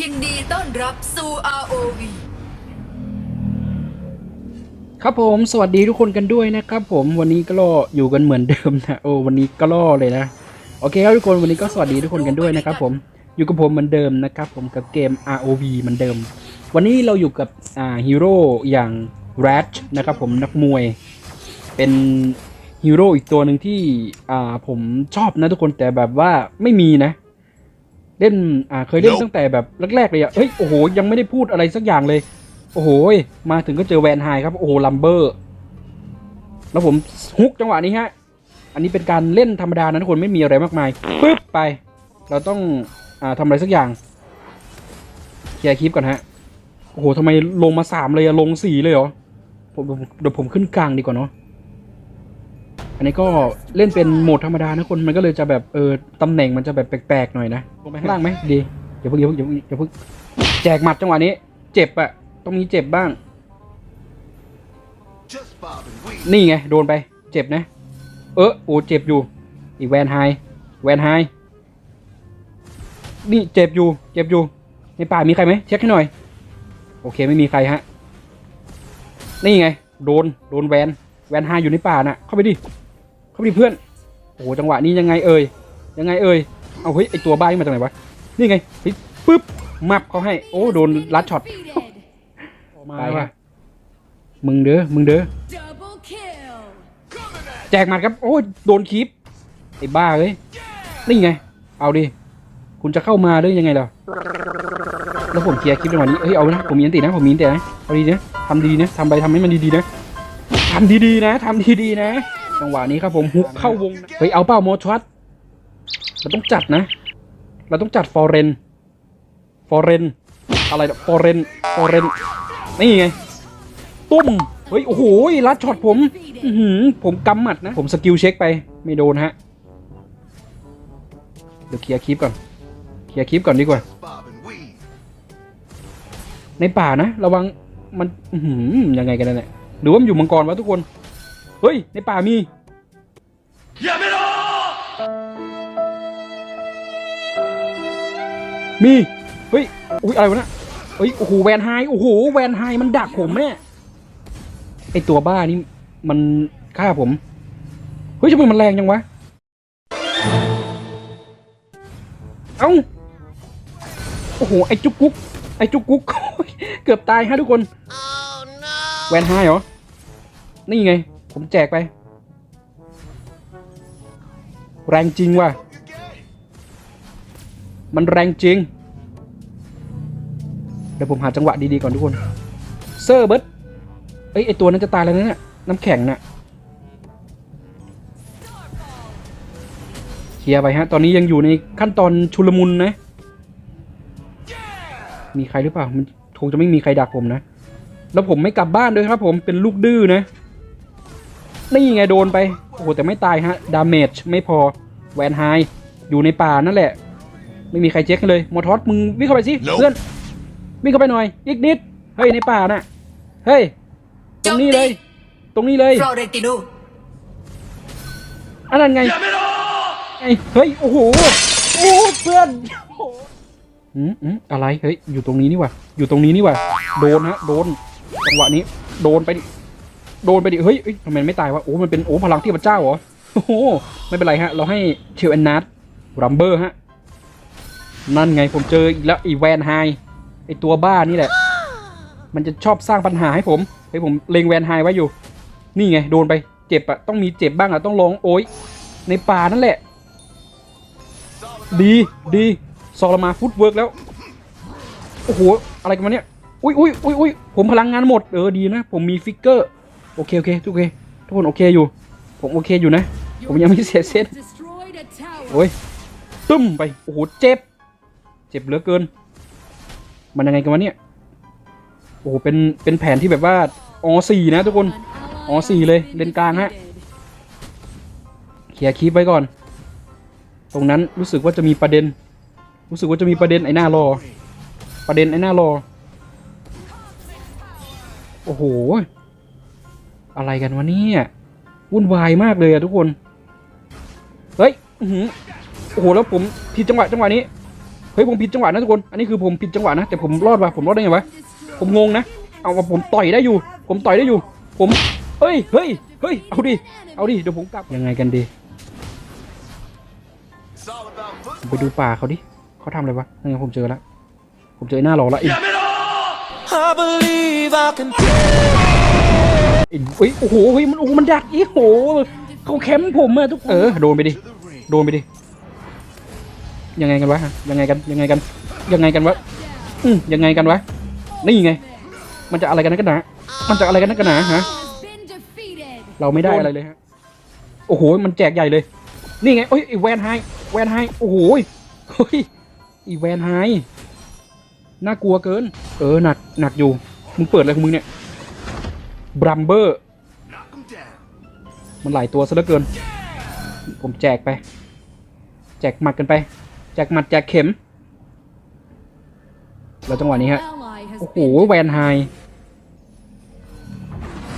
ยินดีต้อนรับสู่ ROV ครับผมสวัสดีทุกคนกันด้วยนะครับผมวันนี้ก็อยู่กันเหมือนเดิมนะโอ้วันนี้ก็ล่อเลยนะโอเคครับทุกคนวันนี้ก็สวัสดีทุกคนกันด้วยนะครับผมอยู่กับผมเหมือนเดิมนะครับผมกับเกม ROV เหมือนเดิม วันนี้เราอยู่กับอ่าฮีโร่อย่าง Ratch นะครับผมนักมวยเป็นฮีโร่อีกตัวหนึ่งที่อ่าผมชอบนะทุกคนแต่แบบว่าไม่มีนะ เล่นอ่าเคยเล่นตั้งแต่แบบแรกๆเลยอะเฮ้ยโอ้โหยังไม่ได้พูดอะไรสักอย่างเลย โอ้โหยมาถึงก็เจอแวนไฮครับโอ้โหลัมเบอร์ แล้วผมฮุกจังหวะนี้ฮะอันนี้เป็นการเล่นธรรมดานะทุกคนไม่มีอะไรมากมายปึ๊บไป เราต้องอ่าทำอะไรสักอย่างเคลียร์คลิปก่อนฮะโอ้โหทำไมลงมาสามเลยอะลงสี่เลยเหรอผมผมเดี๋ยวผมขึ้นกลางดีกว่าเนาะ อันนี้ก็เล่นเป็นโหมดธรรมดานะคนมันก็เลยจะแบบเออตำแหน่งมันจะแบบแปลกๆหน่อยนะลงไปข้างล่างไหมดีอย่าเพิ่งอย่าเพิ่งเพิ่งอย่าเพิ่งแจกหมัดจังหวะนี้ เจ็บอะต้องมีเจ็บบ้าง นี่ไงโดนไป เจ็บนะ เออโอ้เจ็บอยู่ อีแวนไฮแวนไฮนี่เจ็บอยู่ เจ็บอยู่ ในป่ามีใครไหมเช็คให้หน่อย โอเคไม่มีใครฮะ นี่ไง โดน โดนแวน แวนไฮอยู่ในป่าน่ะ เข้าไปดิาไปดิเพื่อนโอ้โหจังหวะนี้ยังไงเอ่ยยังไงเอ่ยเอาเฮ้ยไอตัวบ้านี่มาจากไหนวะนี่ไงเฮ้ยปึ๊บมับเขาให้ โอ้โดนลัดช็อตมาว่ะมึงเด้อมึงเด้อ Double kill แจกหมัดครับ โอ้ยโดนคีปไอ้บ้าเอ้ยนี่ไง เอาดิคุณจะเข้ามาหรือยังไงล่ะแล้วผมเคลียร์คลิปในวันนี้เฮ้ยเอานะผมมีอันตินะผมมีอันตินะเอาดีนะทำดีนะทำไปทำให้มันดีๆนะทำดีๆนะทำดีๆนะ จังหวะนี้ครับผมฮุกเข้าวงนะเฮ้ยเอาเป้าโมช็อตเราต้องจัดนะ เราต้องจัดฟอร์เรนฟอร์เรนอะไรฟอร์เรนฟอร์เรนนี่ไง ตุ้มเฮ้ยโอ้โหลัดช็อตผมอื้อหือผมกำหมัดนะ ผมสกิลเช็คไปไม่โดนฮะ เดี๋ยวเคลียร์คลิปก่อน เคลียร์คลิปก่อนดีกว่า Just bob and weave. ในป่านะ ระวังมันอือหือยังไงกันเนี่ยหรือว่ามันอยู่มังกรวะทุกคน เฮ้ย ในป่ามีมีเฮ้ยอุ้ยอะไรวะเนะเฮ้ยโอ้โหแวนไฮโอ้โหแวนไฮมันดักผมเนี่ยไอตัวบ้านี่มันฆ่าผมเฮ้ยทำไมมันแรงจังวะเอ้าโอ้โหไอจุกกุ๊กไอจุกกุ๊กเกือบตายฮะทุกคนแวนไฮเหรอนี่ไง ผมแจกไป แรงจริงว่ะ มันแรงจริง เดี๋ยวผมหาจังหวะดีๆก่อนทุกคน เซอร์เบิร์ดเอ้ยไอตัวนั้นจะตายแล้วนะเนี่ยน้ำแข็งน่ะเคลียร์ไปฮะ ตอนนี้ยังอยู่ในขั้นตอนชุลมุนนะ มีใครหรือเปล่า มันคงจะไม่มีใครดักผมนะ แล้วผมไม่กลับบ้านด้วยครับผม เป็นลูกดื้อนะ นี่ไงโดนไป โอ้โหแต่ไม่ตายฮะ ดาเมจไม่พอ แวนไฮอยู่ในป่านั่นแหละ ไม่มีใครเช็คเลย มอทอสมึงวิ่งเข้าไปสิ Nope เพื่อน วิ่งเข้าไปหน่อย อีกนิด เฮ้ยในป่าน่ะ เฮ้ย ตรงนี้เลย ตรงนี้เลย Florentino อันนั้นไงไอ้เฮ้ย โอ้โห โอ้เพื่อนอืมอืมอะไร เฮ้ย อยู่ตรงนี้นี่ว่ะอยู่ตรงนี้นี่ว่ะโดนฮะ โดน จังหวะนี้ โดนไปดิ โดนไปดิ เฮ้ยทำไมไม่ตายวะ โอ้มันเป็นโอ้พลังที่พระเจ้าเหรอ โอ้โห ไม่เป็นไรฮะ เราให้เชลแอนนัทรัมเบอร์ฮะ นั่นไงผมเจออีกแล้วอีแวนไฮไอตัวบ้านี่แหละ มันจะชอบสร้างปัญหาให้ผมให้ผมเลงแวนไฮไว้อยู่ นี่ไงโดนไป เจ็บอะต้องมีเจ็บบ้างอะต้องร้องโอ๊ย ในป่านั่นแหละ ดีดีซอลมาฟุตเวิร์กแล้ว โอ้โห อะไรกันมาเนี่ย อุ้ยอุ้ยอุ้ยอุ้ยผมพลังงานหมด เออ ดีนะ ผมมีฟิกเกอร์ โอเคโอเคทุกเคทุกคนโอเคอยู่ ผมโอเคอยู่นะ ผมยังไม่เสียเซตโอ้ยตึ้มไปโอ้โหเจ็บ เจ็บเหลือเกิน มันยังไงกันวะเนี่ยโอ้โหเป็นเป็นแผนที่แบบว่าอสี่นะทุกคนอ๋อสี่เลยเลนกลางฮะเคลียร์คีปไว้ก่อน ตรงนั้นรู้สึกว่าจะมีประเด็น รู้สึกว่าจะมีประเด็นไอ้หน้ารอ ประเด็นไอ้หน้ารอโอ้โห อะไรกันวะเนี่ยวุ่นวายมากเลยอะทุกคน เฮ้ยหือโอ้โหแล้วผมผิดจังหวะจังหวะนี้ เฮ้ยผมผิดจังหวะนะทุกคน อันนี้คือผมผิดจังหวะนะแต่ผมรอดว่ะผมรอดได้ไงวะ ผมงงนะ เอาว่าผมต่อยได้อยู่ ผมต่อยได้อยู่ ผม เฮ้ย เฮ้ย เฮ้ย เอาดิ เอาดิ เดี๋ยวผมกลับยังไงกันดี ไปดูป่าเขาดิ เขาทำอะไรวะนั่นผมเจอแล้ว ผมเจอหน้ารอแล้วอ้ I believe I can ไอ้เฮ้ยโอ้โหเฮ้ยมันโอ้โหมันดักอีโหเขาแคมป์ผมอะทุกคนเออโดนไปดิโดนไปดิยังไงกันวะฮะยังไงกันยังไงกันยังไงกันวะอืมยังไงกันวะนี่ไง มันจะอะไรกันนักกันหนามันจะอะไรกันนักกันหนาฮะเราไม่ได้อะไรเลยฮะโอ้โหมันแจกใหญ่เลย นี่ไงเอ้ยไอแวนไฮแวนไฮโอ้โหเฮ้ยอีแวนไฮน่ากลัวเกิน เออหนักหนักอยู่มึงเปิดอะไรของมึงเนี่ย บรัมเบอร์ มันหลายตัวซะเหลือเกิน ผมแจกไป แจกหมัดกันไป แจกหมัดแจกเข็ม แล้วจังหวะนี้ฮะ โอ้โห แวนไฮ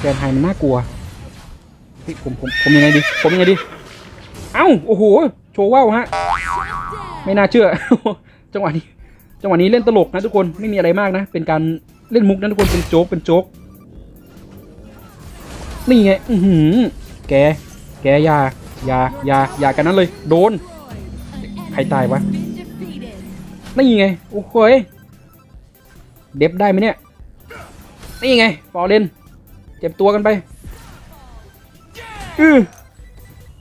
แวนไฮมันน่ากลัวเฮ้ยผมผมผมยังไงดี ผมยังไงดี เอ้า โอ้โห โชว์ว่าวฮะ ไม่น่าเชื่อ จังหวะนี้ จังหวะนี้เล่นตลกนะทุกคน ไม่มีอะไรมากนะ เป็นการเล่นมุกนะทุกคน เป็นโจ๊ก เป็นโจ๊ก นี่ไง อือหือ แก แกยายายายากันนั้นเลย โดน ใครตายวะ นี่ไง โอ้โหยเด็บได้ไหมเนี่ย นี่ไงฟอร์เรนเจ็บตัวกันไป อือ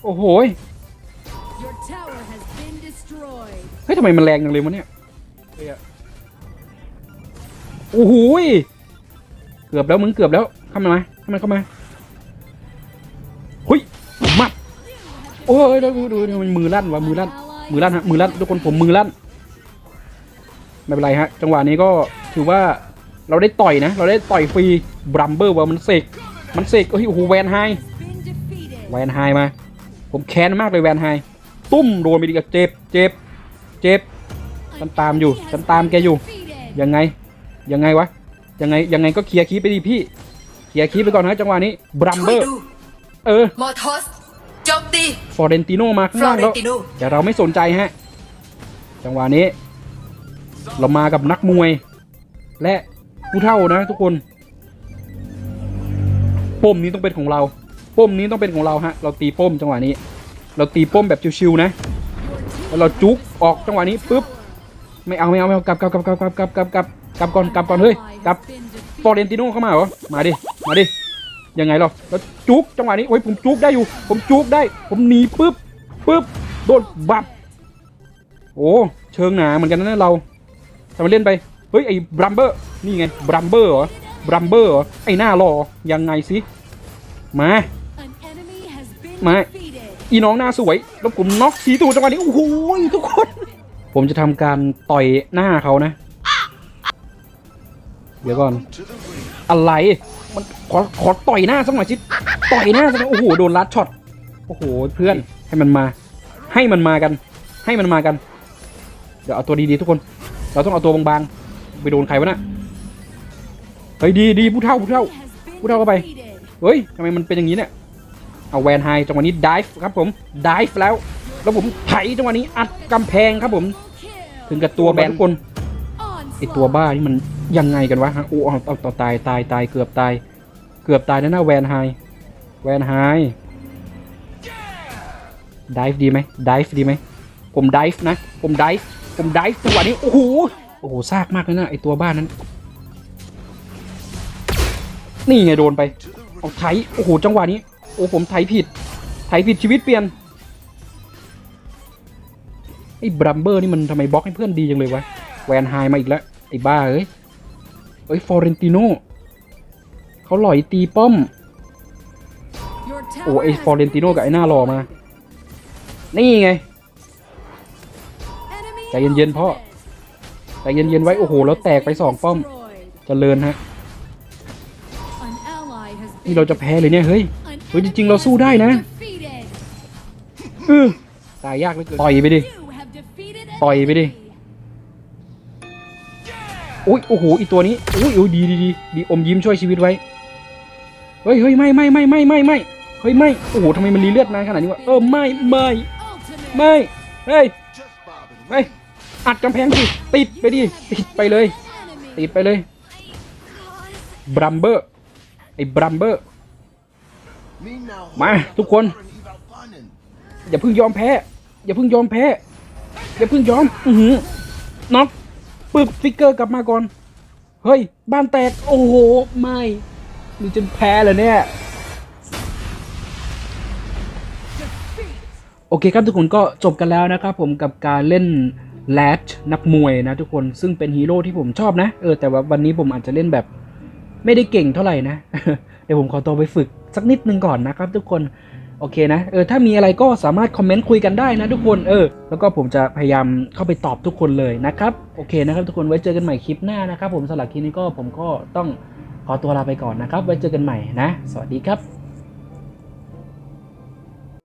โอ้โหเฮ้ยทำไมมันแรงจังเลยวะเนี่ยโอ้โหเกือบแล้วมึงเกือบแล้ว เข้ามาไหมเข้ามาเข้ามา โอ้ยดูดูดูมันมือลั่นวะมือลั่น มือลั่นฮะมือลั่นทุกคนผมมือลั่นไม่เป็นไรฮะ จังหวะนี้ก็ถือว่าเราได้ต่อยนะ เราได้ต่อยฟรีบรัมเบอร์ว่ามันเสกมันเสกเฮ้ยโอ้โหแวนไฮแวนไฮมา ผมแค้นมากเลยแวนไฮตุ้มโดนไปดิกเจ็บเจ็บเจ็บฉันตามอยู่ฉันตามแกอยู่ยังไงยังไงวะยังไงยังไงก็เคลียร์คีไปดิพี่เคลียร์คีไปก่อนนะจังหวะนี้บรัมเบอร์เออมอทอส มตีฟอร์เรนติโนมาข้างฟลอล่างเรแล้นวติโนแต่เราไม่สนใจฮะ จังหวะนี้ เรามากับนักมวย และผู้เท่านะทุกคนป้มนี้ต้องเป็นของเราป้มนี้ต้องเป็นของเราฮะ เราตีป้มจังหวะนี้ เราตีป้มแบบชิวๆนะแล้วเราจุกออกจังหวะนี้ปุ๊บไม่เอาไม่เอาไม่เอากลับกลับกลับกลับกลับกลับกลับกลับกลับก่อนกลับก่อนเฮ้ย Ally กลับ has been defeated. ฟอร์เรนติโนเข้ามาเหรอมาดิมาดิ ยังไงเราแล้วจุกจังหวะนี้โอ้ยผมจุกได้อยู่ ผมจุกได้ ผมหนีปุ๊บปุ๊บโดนบับโอ้เชิงหนาเหมือนกันนะเราทำไมเล่นไปเฮ้ยไอ้บรัมเบอร์นี่ไงบรัมเบอร์เหรอบรัมเบอร์เหรอไอ้หน้ารอยังไงสิมา An enemy has been My- defeated. อีน้องหน้าสวยแล้วผมน็อกสีตูจังหวะนี้โอ้โหทุกคน ผมจะทำการต่อยหน้าเขานะ เดี๋ยวก่อน อะไร มันขอขอต่อยหน้าสักหน่อยสิต่อยหน้าสักหน่อยโอ้โหโดนลัดช็อตโอ้โหเพื่อนให้มันมา ให้มันมากัน ให้มันมากัน เดี๋ยวเอาตัวดีๆทุกคน เราต้องเอาตัวบางๆไปโดนใครวะน่ะเฮ้ยดีดีผู้เท่าผู้เท่า Has been Put out cái bài. defeated. เฮ้ยทำไมมันเป็นอย่างนี้เนี่ยเอาแวนไฮจังหวะนี้ดิฟครับผมดิฟแล้ว แล้วผมไถจังหวะนี้อัดกำแพงครับผม ถึงกับตัวแบนทุกคน ไอตัวบ้านี่มันยังไงกันวะฮะโอ้เอาเอาเอตายตายตายเกือบตาย เกือบตายนะหน้าแวนไฮแวนไฮดิฟดีไหมดิฟดีไหมผมดิฟนะ ผมดิฟผมดิฟจังหวะนี้โอ้โหโอ้โหซากมากเลยนะไอตัวบ้านนั้น นี่ไงโดนไป เอาไถโอ้โหจังหวะนี้ โอ้ผมไถผิด ไถผิดชีวิตเปลี่ยนไอ้บรัมเบอร์นี่มันทำไมบล็อกให้เพื่อนดีจังเลยวะ แวนไฮมาอีกแล้ว ไอ้บ้าเอ้ยเอ้ยฟอเรนติโนเขาหลอยตีป้อม Your โอ้ tower ไอ้ has ฟอเรนติโน been กับไอ้หน้ารอมา นี่ไง Enemy ใจเย็นๆพ่อ ultimate. แต่เย็นๆไว้ โอ้โห แล้วแตกไปสองป้อม Destroyed. เจริญฮะ An ally has นี่ been เราจะแพ้เลยเนี่ย เฮ้ย An เฮ้ยจริงๆ เราสู้ได้นะ defeated. เออตายยากเหลยต่อยไปดิ You have defeated ต่อยไปดิ enemy. อุ้ยโอ้โหอีตัวนี้อุ้ยอุ้ยดีดีดีดีอมยิ้มช่วยชีวิตไว้เฮ้ยเฮ้ยไม่ไม่ไม่ไม่ไม่ไม่เฮ้ยไม่โอ้โหทำไมมันรีเลือดนานขนาดนี้วะเออไม่ไม่ไม่เฮ้ย Just bobbing. เฮ้ยอัดกำแพงสิติดไปดิติดไปเลย ติดไปเลยบรัมเบอร์ไอ้บรัมเบอร์มาทุกคน อย่าเพิ่งยอมแพ้ อย่าเพิ่งยอมแพ้ อย่าเพิ่งยอม อือหือน็อก ปึ๊บฟิกเกอร์กลับมาก่อน เฮ้ย บ้านแตก โอ้โห ไม่นี่จนแพ้เลยเนี่ย โอเคครับทุกคนก็จบกันแล้วนะครับผมกับการเล่นแลชนักมวยนะทุกคนซึ่งเป็นฮีโร่ที่ผมชอบนะ เออแต่ว่าวันนี้ผมอาจจะเล่นแบบ ไม่ได้เก่งเท่าไหร่นะ เดี๋ยวผมขอตัวไปฝึกสักนิดนึงก่อนนะครับทุกคน โอเคนะเออถ้ามีอะไรก็สามารถคอมเมนต์คุยกันได้นะทุกคนเออแล้วก็ผมจะพยายามเข้าไปตอบทุกคนเลยนะครับโอเคนะครับทุกคนไว้เจอกันใหม่คลิปหน้านะครับผมสำหรับคลิปนี้ก็ผมก็ต้องขอตัวลาไปก่อนนะครับ ไว้เจอกันใหม่นะ สวัสดีครับ